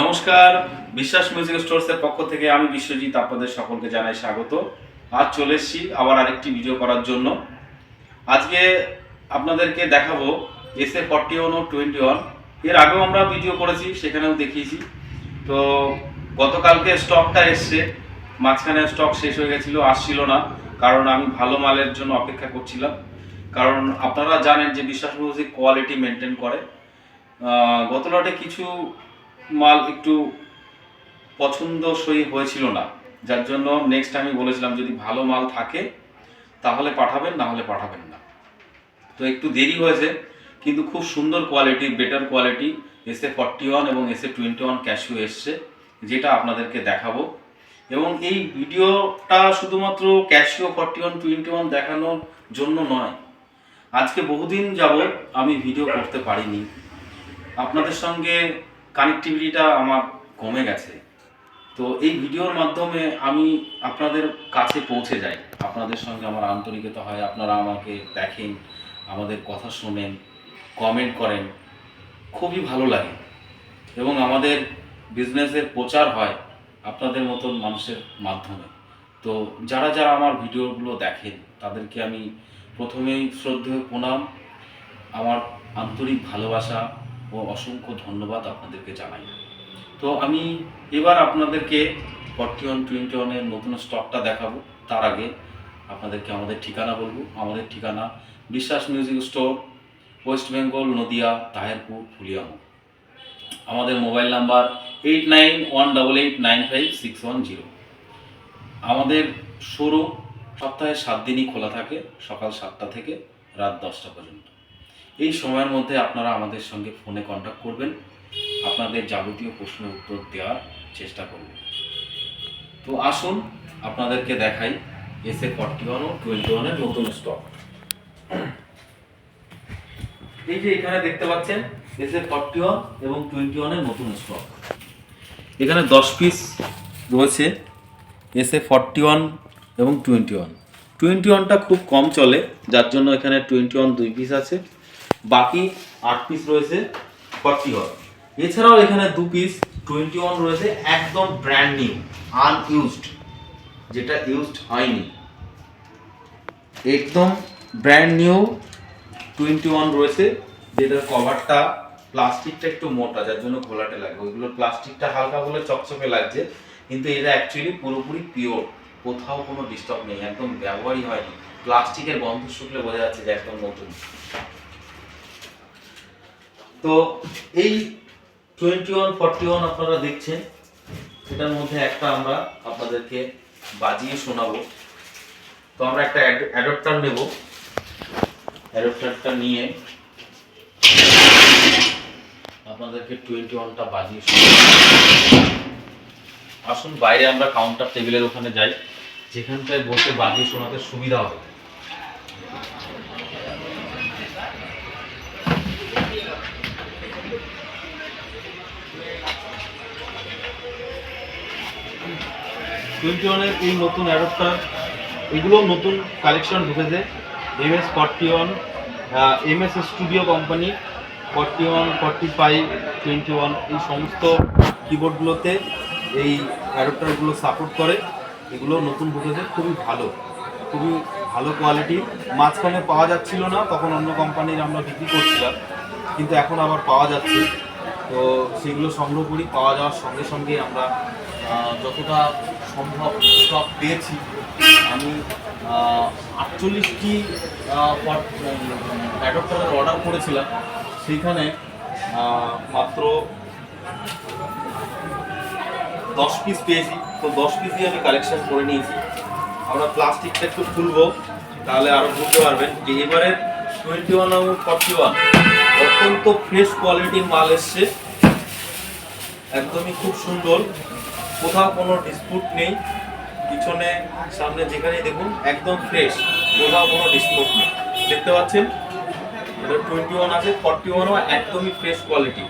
নমস্কার, বিশ্বাস মিউজিক স্টোরসের পক্ষ থেকে আমি বিশ্বজিৎ আপনাদের সকলকে জানাই স্বাগত। আজ চলে এসেছি আবার আরেকটি ভিডিও করার জন্য। আজকে আপনাদেরকে দেখাবো এস এ ফর্টি ওয়ান ও টোয়েন্টি ওয়ানের আগেও আমরা ভিডিও করেছি, সেখানেও দেখিয়েছি। তো গতকালকে স্টকটা এসছে, মাঝখানে স্টক শেষ হয়ে গেছিল, আসছিল না। কারণ আমি ভালো মালের জন্য অপেক্ষা করছিলাম। কারণ আপনারা জানেন যে বিশ্বাস মিউজিক কোয়ালিটি মেনটেন করে। গত লটে কিছু মাল একটু পছন্দসই হয়েছিল না। যার জন্য নেক্সট আমি বলেছিলাম, যদি ভালো মাল থাকে, তাহলে পাঠাবেন, না হলে পাঠাবেন না। তো একটু দেরি হয়েছে, কিন্তু খুব সুন্দর quality better quality SA forty one এবং এসে টোয়েন্টি ওয়ান ক্যাশিও এসছে, যেটা আপনাদেরকে দেখাবো। এবং এই ভিডিওটা শুধুমাত্র Casio forty one twenty one দেখানোর জন্য নয়, আজকে বহুদিন যাবৎ আমি ভিডিও করতে পারিনি। আপনাদের সঙ্গে কানেক্টিভিটিটা আমার কমে গেছে। তো এই ভিডিওর মাধ্যমে আমি আপনাদের কাছে পৌঁছে যাই। আপনাদের সঙ্গে আমার আন্তরিকতা হয়, আপনারা আমাকে দেখেন, আমাদের কথা শোনেন কমেন্ট করেন। খুবই ভালো লাগে। এবং আমাদের বিজনেসের প্রচার হয় আপনাদের মতন মানুষের মাধ্যমে। তো যারা যারা আমার ভিডিওগুলো দেখেন, তাদেরকে আমি প্রথমেই শ্রদ্ধেয় প্রণাম। আমার আন্তরিক ভালোবাসা। ও অসংখ্য ধন্যবাদ আপনাদেরকে জানাই। তো আমি এবার আপনাদেরকে ফর্টি ওয়ান টোয়েন্টি ওয়ানের নতুন স্টকটা দেখাবো। তার আগে আপনাদেরকে আমাদের ঠিকানা বলব। আমাদের ঠিকানা Biswas music store, West Bengal, Nadia, Taherpur ফুলিয়ামো আমাদের mobile number eight nine one double eight nine five six one zero আমাদের শোরুম সপ্তাহে সাত দিনই খোলা থাকে, সকাল সাতটা থেকে রাত দশটা পর্যন্ত। এই সময়ের মধ্যে আপনারা আমাদের সঙ্গে ফোনে কন্ট্যাক্ট করবেন। আপনাদের যাবতীয় প্রশ্নের উত্তর দেওয়ার চেষ্টা করব। তো আসুন, আপনাদেরকে দেখাই এস এ ফর্টি ওয়ান ও টোয়েন্টি ওয়ানের নতুন স্টক এই যে এখানে দেখতে পাচ্ছেন এস এ ফর্টি ওয়ান এবং টোয়েন্টি ওয়ানের নতুন স্টক এখানে দশ পিস রয়েছে এস এ ফর্টি ওয়ান এবং টোয়েন্টি ওয়ান। টোয়েন্টি ওয়ানটা খুব কম চলে, যার জন্য এখানে টোয়েন্টি ওয়ান দুই পিস আছে। বাকি আট পিস রয়েছে ফর্টি ওয়ান এছাড়াও এখানে দু পিস টোয়েন্টি ওয়ান রয়েছে, একদম ব্র্যান্ড নিউ আনইউজড যেটা ইউজড হয়নি। একদম ব্র্যান্ড নিউ টোয়েন্টি ওয়ান রয়েছে, যেটার কভারটা প্লাস্টিকটা একটু মোটা, যার জন্য ঘোলাটে লাগে। ওইগুলো প্লাস্টিকটা হালকা বলে চকচকে লাগছে, কিন্তু এটা অ্যাকচুয়ালি পুরোপুরি পিওর কোথাও কোনো ডিস্টার্ব নেই, একদম ব্যবহারই হয়নি। প্লাস্টিকের গন্ধ শুকলে বোঝা যাচ্ছে যে একদম নতুন। তো এই টোয়েন্টি ওয়ান ফর্টি ওয়ান আপনারা দেখছেন, এটার মধ্যে একটা আমরা আপনাদেরকে বাজিয়ে শোনাবো। তো আমরা একটা অ্যাডপ্টার নেব। অ্যাডপ্টারটা নিয়ে আপনাদেরকে টোয়েন্টি ওয়ানটা বাজিয়ে আসুন, বাইরে আমরা কাউন্টার টেবিলের ওখানে যাই। যেখানটায় বসে বাজিয়ে শোনাতে সুবিধা হবে। টোয়েন্টি ওয়ানের এই নতুন অ্যাডপ্টার, এগুলো নতুন কালেকশন ঢুকেছে। M S forty one M S studio company, forty one, forty five, twenty one, এই সমস্ত কিবোর্ডগুলোতে এই অ্যাডপ্টারগুলো সাপোর্ট করে। এগুলো নতুন ঢুকেছে, খুবই ভালো খুবই ভালো কোয়ালিটি মাঝখানে পাওয়া যাচ্ছিল না, তখন অন্য কোম্পানির আমরা বিক্রি করছিলাম, কিন্তু এখন আবার পাওয়া যাচ্ছে। তো সেগুলো সংগ্রহ করি, পাওয়া যাওয়ার সঙ্গে সঙ্গে আমরা যতটা সম্ভব স্টক পেয়েছি। আমি আটচল্লিশটি অ্যাডপ্টারের অর্ডার করেছিলাম। সেইখানে মাত্র দশ পিস পেয়েছি। তো দশ পিসই আমি কালেকশন করে নিয়েছি। আমরা প্লাস্টিকটা একটু খুলবো, তাহলে আরও বুঝতে পারবেন যে এবারের টোয়েন্টি ওয়ান এবং ফর্টি ওয়ান। অত্যন্ত ফ্রেশ কোয়ালিটির মাল এসছে। একদমই খুব সুন্দর। কোথাও কোনো ডিসপুট নেই। পিছনে, সামনে যেখানেই দেখুন, একদম ফ্রেশ কোথাও কোনো ডিসপুট নেই। দেখতে পাচ্ছেন? এটা টোয়েন্টি ওয়ান আছে, ফর্টি ওয়ানও একদমই ফ্রেশ কোয়ালিটি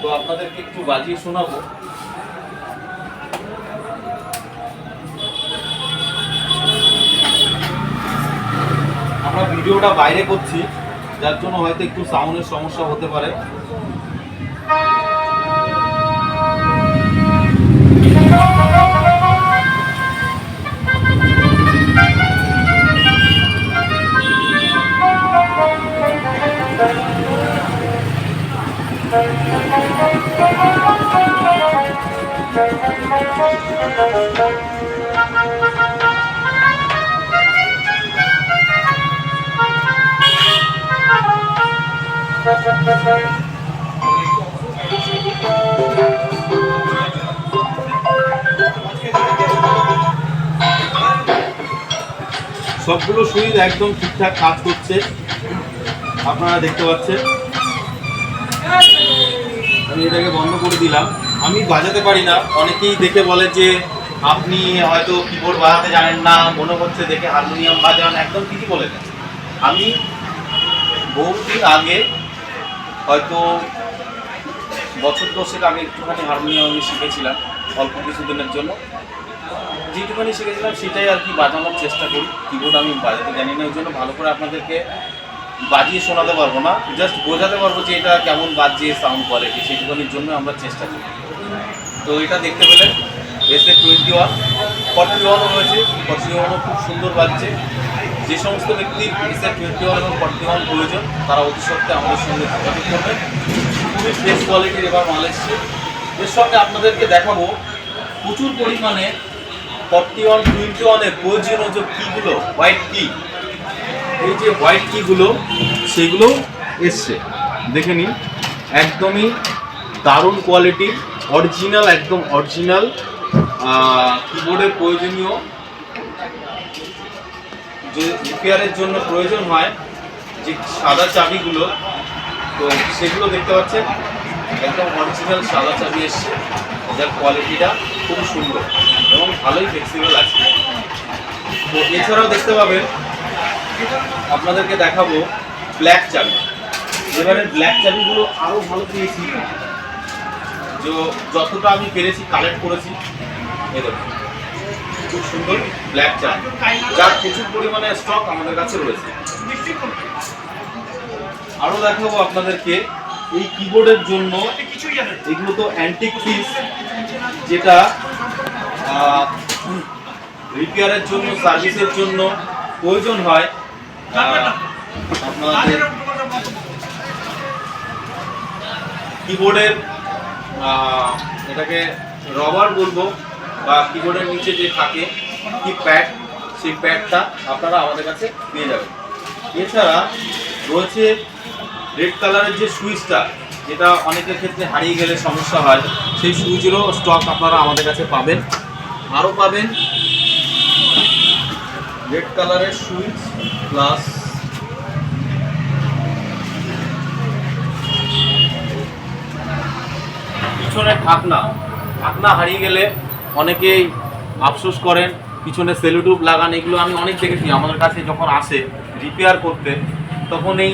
তো আপনাদেরকে একটু বাজিয়ে শোনাবো। ভিডিওটা বাইরে করছি যার জন্য হয়তো একটু সাউন্ডের সমস্যা হতে পারে Thank you. সবগুলো সুইচ একদম ঠিকঠাক কাজ করছে। আপনারা দেখতে পাচ্ছেন। আমি এটাকে বন্ধ করে দিলাম। আমি বাজাতে পারি না। অনেকেই দেখে বলে যে, আপনি হয়তো কিবোর্ড বাজাতে জানেন না, মনে হচ্ছে দেখে হারমোনিয়াম বাজান, একদম ঠিকই বলেছেন। আমি বহুদিন আগে হয়তো বছর দশেক আগে একটুখানি হারমোনিয়াম আমি শিখেছিলাম, অল্প কিছুদিনের জন্য। যেটুখানি শিখেছিলাম সেটাই আর কি বাজানোর চেষ্টা করি। কিবোর্ড আমি বাজাতে জানি না ওই জন্য ভালো করে আপনাদেরকে বাজিয়ে শোনাতে পারব না। জাস্ট বোঝাতে পারব যে এটা কেমন বাজিয়ে সাউন্ড কোয়ালিটি সেইটুখানির জন্য আমরা চেষ্টা করি। তো এটা দেখতে পেলেন এসে টোয়েন্টি ওয়ান ফর্টি ওয়ানও রয়েছে ফর্টি ওয়ানও খুব সুন্দর বাজছে। যে সমস্ত ব্যক্তির এস এ টোয়েন্টি ওয়ান এবং ফর্টি ওয়ান প্রয়োজন, তারা অতি সত্ত্বে আমাদের সঙ্গে যোগাযোগ করবেন। খুবই ফ্রেশ কোয়ালিটির এবার মাল এসছে। এর সঙ্গে আপনাদেরকে দেখাবো প্রচুর পরিমাণে ফর্টি ওয়ান টোয়েন্টি ওয়ানের প্রয়োজনীয় যে কিগুলো হোয়াইট কি এই যে হোয়াইট কিগুলো সেগুলো এসছে। দেখে নিন, একদমই দারুণ কোয়ালিটির অরিজিনাল একদম অরিজিনাল কিবোর্ডের প্রয়োজনীয় যে রিপেয়ারের জন্য প্রয়োজন হয় যে সাদা চাবিগুলো, তো সেগুলো দেখতে পাচ্ছেন, একদম অরিজিনাল সাদা চাবি এসছে। যার কোয়ালিটিটা খুব সুন্দর এবং ভালোই ফ্লেক্সিবল আছে। তো এছাড়াও দেখতে পাবেন, আপনাদেরকে দেখাবো ব্ল্যাক চাবি। এবারে ব্ল্যাক চাবিগুলো আরও ভালো পেয়েছি। যতটা আমি পেরেছি কালেক্ট করেছি। এই দেখুন। খুব সুন্দর ব্ল্যাক চাবি যার প্রচুর পরিমাণে স্টক আমাদের কাছে রয়েছে। আরও দেখাবো আপনাদেরকে, এই কিবোর্ডের জন্য এগুলো তো অ্যান্টিক পিস যেটা রিপেয়ারের জন্য সার্ভিসের জন্য প্রয়োজন হয়। আপনাদের কিবোর্ডের এটাকে রবার বলব। বা কিবোর্ডের নিচে যে থাকে কি প্যাড সেই প্যাডটা আপনারা আমাদের কাছে পেয়ে যাবেন। এছাড়া রয়েছে রেড কালারের যে সুইচটা যেটা অনেকের ক্ষেত্রে হারিয়ে গেলে সমস্যা হয়, সেই সুইচেরও স্টক আপনারা আমাদের কাছে পাবেন। আরও পাবেন রেড কালারের সুইচ প্লাস পিছনে ঢাকনা। ঢাকনা হারিয়ে গেলে অনেকেই আফসোস করেন, পিছনে সেলুটুব লাগান, এগুলো আমি অনেক দেখেছি, আমাদের কাছে যখন আসে রিপেয়ার করতে, তখন এই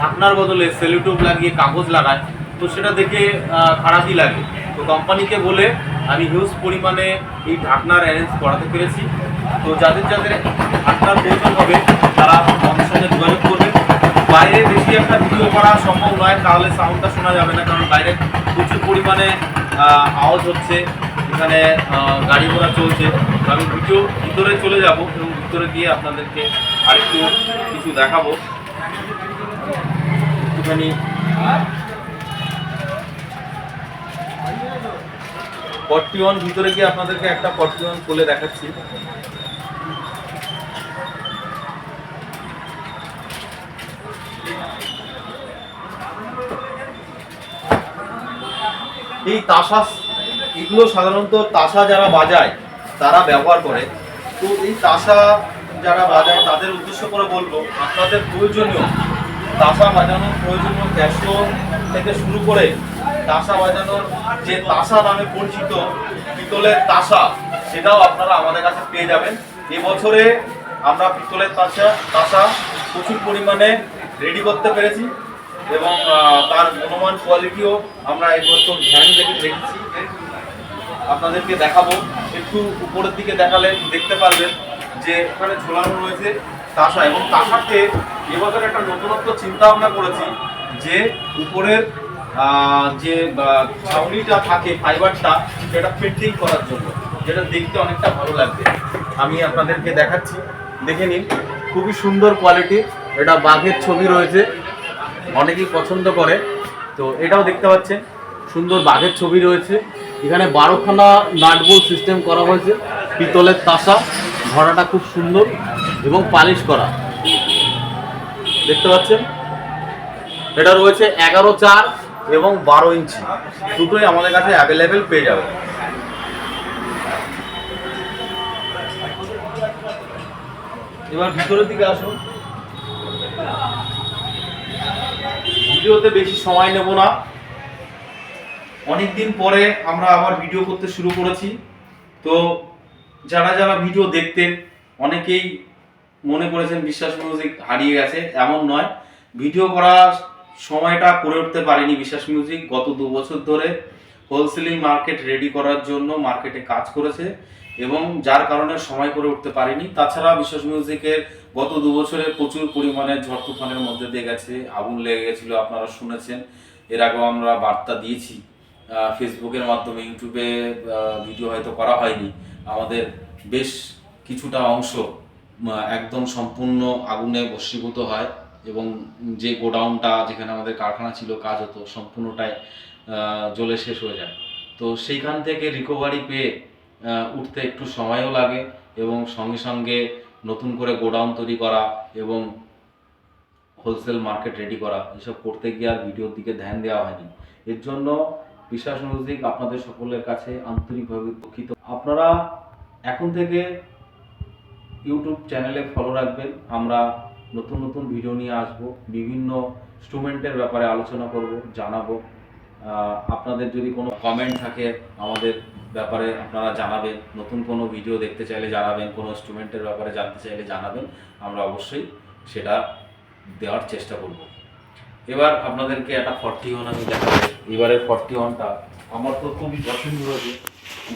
ঢাকনার বদলে সেলুটুব লাগিয়ে কাগজ লাগায়, তো সেটা দেখে খারাপই লাগে। তো কোম্পানিকে বলে আমি হিউজ পরিমাণে এই ঢাকনার অ্যারেঞ্জ করাতে পেরেছি। তো যাদের যাদের ঢাকনার প্রয়োজন হবে, তারা আমাদের সঙ্গে যোগাযোগ করবে। বাইরে বেশি একটা ভিডিও করা সম্ভব নয়, তাহলে সাউন্ডটা শোনা যাবে না, কারণ বাইরে প্রচুর পরিমাণে আওয়াজ হচ্ছে। এখানে গাড়ি ঘোড়া চলছে। আমি ভিডিও ভিতরে চলে যাব এবং ভিতরে গিয়ে আপনাদেরকে আরেকটু কিছু দেখাবো। একটুখানি ফর্টি ওয়ান ভিতরে গিয়ে আপনাদেরকে একটা ফর্টি ওয়ান খুলে দেখাচ্ছি। এই তাসা এগুলো সাধারণত তাসা যারা বাজায়, তারা ব্যবহার করে। তো এই তাসা যারা বাজায়, তাদের উদ্দেশ্য করে বলব, আপনাদের প্রয়োজনীয় তাসা বাজানোর প্রয়োজনীয় ক্যাশো থেকে শুরু করে তাসা বাজানোর যে তাসা নামে পরিচিত পিতলের তাসা, সেটাও আপনারা আমাদের কাছে পেয়ে যাবেন। এবছরে আমরা পিতলের তাসা তাসা প্রচুর পরিমাণে রেডি করতে পেরেছি এবং তার গুণমান কোয়ালিটিও আমরা এবছর ধ্যান দেখে রেখেছি আপনাদেরকে দেখাবো। একটু উপরের দিকে দেখালে দেখতে পারবেন যে ওখানে ঝোলানো রয়েছে তাসা এবং তাসাতে এবছর একটা নতুনত্ব চিন্তা ভাবনা করেছি যে উপরের যে ছাউনিটা থাকে ফাইবারটা সেটা প্রিন্টিং করার জন্য, যেটা দেখতে অনেকটা ভালো লাগবে। আমি আপনাদেরকে দেখাচ্ছি। দেখে নিন, খুবই সুন্দর কোয়ালিটি এটা বাঘের ছবি রয়েছে। অনেকেই পছন্দ করে। তো এটাও দেখতে পাচ্ছেন। সুন্দর বাঘের ছবি রয়েছে। এখানে বারোখানা নাটবোল সিস্টেম করা হয়েছে। পিতলের তাসা, ঘোড়াটা খুব সুন্দর এবং পালিশ করা। দেখতে পাচ্ছেন? এটা রয়েছে এগারো চার এবং বারো ইঞ্চি। দুটোই আমাদের কাছে অ্যাভেলেবেল পেয়ে যাবে এবার ভিতরের দিকে আসুন। ভিডিওতে বেশি সময় নেব না। অনেকদিন পরে আমরা আবার ভিডিও করতে শুরু করেছি। তো যারা যারা ভিডিও দেখতেন, অনেকেই মনে করেছেন বিশ্বাস মিউজিক হারিয়ে গেছে। এমন নয় ভিডিও করার সময়টা করে উঠতে পারেনি বিশ্বাস মিউজিক গত দু বছর ধরে হোলসেলিং মার্কেট রেডি করার জন্য মার্কেটে কাজ করেছে এবং যার কারণে সময় করে উঠতে পারেনি। তাছাড়া বিশ্বাস মিউজিকের গত দু বছরে প্রচুর পরিমাণে ঝড় তুফানের মধ্যে দিয়ে গেছে, আগুন লেগে গেছিল, আপনারা শুনেছেন। এর আগেও আমরা বার্তা দিয়েছি। ফেসবুকের মাধ্যমে ইউটিউবে ভিডিও হয়তো করা হয়নি। আমাদের বেশ কিছুটা অংশ একদম সম্পূর্ণ আগুনে বশীভূত হয় এবং যে গোডাউনটা যেখানে আমাদের কারখানা ছিল, কাজ হতো, সম্পূর্ণটাই জ্বলে শেষ হয়ে যায়। তো সেইখান থেকে রিকভারি পেয়ে উঠতে একটু সময়ও লাগে এবং সঙ্গে সঙ্গে নতুন করে গোডাউন তৈরি করা এবং হোলসেল মার্কেট রেডি করা, এসব করতে গিয়ে আর ভিডিওর দিকে ধ্যান দেওয়া হয়নি। এর জন্য বিশ্বাস মিউজিক আপনাদের সকলের কাছে আন্তরিকভাবে দুঃখিত। আপনারা এখন থেকে ইউটিউব চ্যানেলে ফলো রাখবেন। আমরা নতুন নতুন ভিডিও নিয়ে আসব। বিভিন্ন ইনস্ট্রুমেন্টের ব্যাপারে আলোচনা করব, জানাব। আপনাদের যদি কোনো কমেন্ট থাকে আমাদের ব্যাপারে আপনারা জানাবেন। নতুন কোনো ভিডিও দেখতে চাইলে জানাবেন, কোনো ইনস্ট্রুমেন্টের ব্যাপারে জানতে চাইলে জানাবেন। আমরা অবশ্যই সেটা দেওয়ার চেষ্টা করব। এবার আপনাদেরকে একটা ফর্টি ওয়ান আমি দেখাবো। এবারের ফর্টি ওয়ানটা আমার তো খুবই পছন্দ হয়েছে।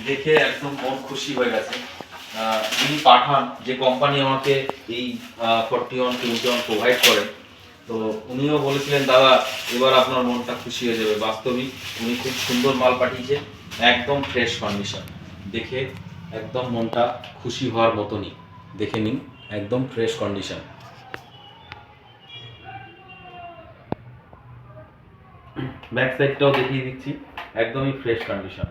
দেখে একদম মন খুশি হয়ে গেছে। যিনি পাঠান, যে কোম্পানি আমাকে এই forty one twenty one provide করেন, তো উনিও বলেছিলেন, দাদা, এবার আপনার মনটা খুশি হয়ে যাবে। বাস্তবিক উনি খুব সুন্দর মাল পাঠিয়েছে, একদম ফ্রেশ কন্ডিশন দেখে একদম মনটা খুশি হওয়ার মতনই। দেখে নিন, একদম ফ্রেশ কন্ডিশন ব্যাক সাইডটাও দেখিয়ে দিচ্ছি। একদমই ফ্রেশ কন্ডিশন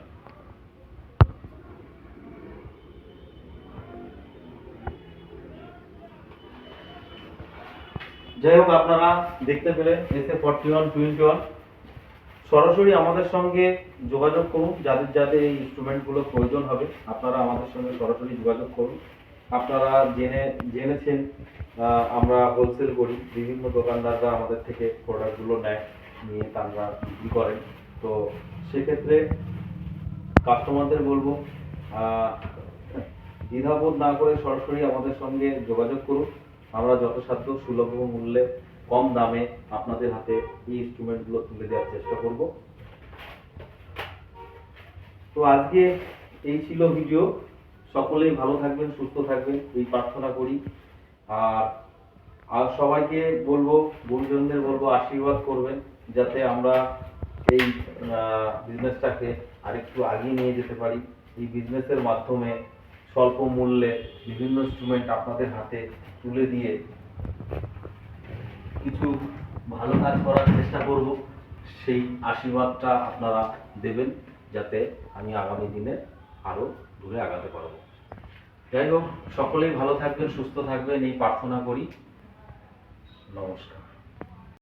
যাই হোক, আপনারা দেখতে পেলেন এসে ফর্টি ওয়ান টোয়েন্টি ওয়ান সরাসরি আমাদের সঙ্গে যোগাযোগ করুন, যাদের যাদের এই ইনস্ট্রুমেন্টগুলো প্রয়োজন হবে, আপনারা আমাদের সঙ্গে সরাসরি যোগাযোগ করুন। আপনারা জেনে, জেনেছেন আমরা হোলসেল করি, বিভিন্ন দোকানদাররা আমাদের থেকে প্রোডাক্টগুলো নেয়। নিয়ে তারা বিক্রি করেন তো সেক্ষেত্রে কাস্টমারদের বলব দ্বিধাবোধ না করে সরাসরি আমাদের সঙ্গে যোগাযোগ করুন। আমরা যথাসাধ্য সুলভ মূল্যে কম দামে আপনাদের হাতে এই ইনস্ট্রুমেন্টগুলো তুলে দেওয়ার চেষ্টা করব। তো আজকে এই ছিল ভিডিও। সকলেই ভালো থাকবেন, সুস্থ থাকবেন, এই প্রার্থনা করি। আর আর সবাইকে বলব, গুরুজনদের বলব, আশীর্বাদ করবেন। যাতে আমরা এই বিজনেসটাকে আরেকটু আগিয়ে নিয়ে যেতে পারি। এই বিজনেসের মাধ্যমে স্বল্প মূল্যে বিভিন্ন ইনস্ট্রুমেন্ট আপনাদের হাতে তুলে দিয়ে কিছু ভালো কাজ করার চেষ্টা করব। সেই আশীর্বাদটা আপনারা দেবেন যাতে আমি আগামী দিনে আরও দূরে আগাতে পারব। যাই হোক, সকলেই ভালো থাকবেন, সুস্থ থাকবেন, এই প্রার্থনা করি। নমস্কার।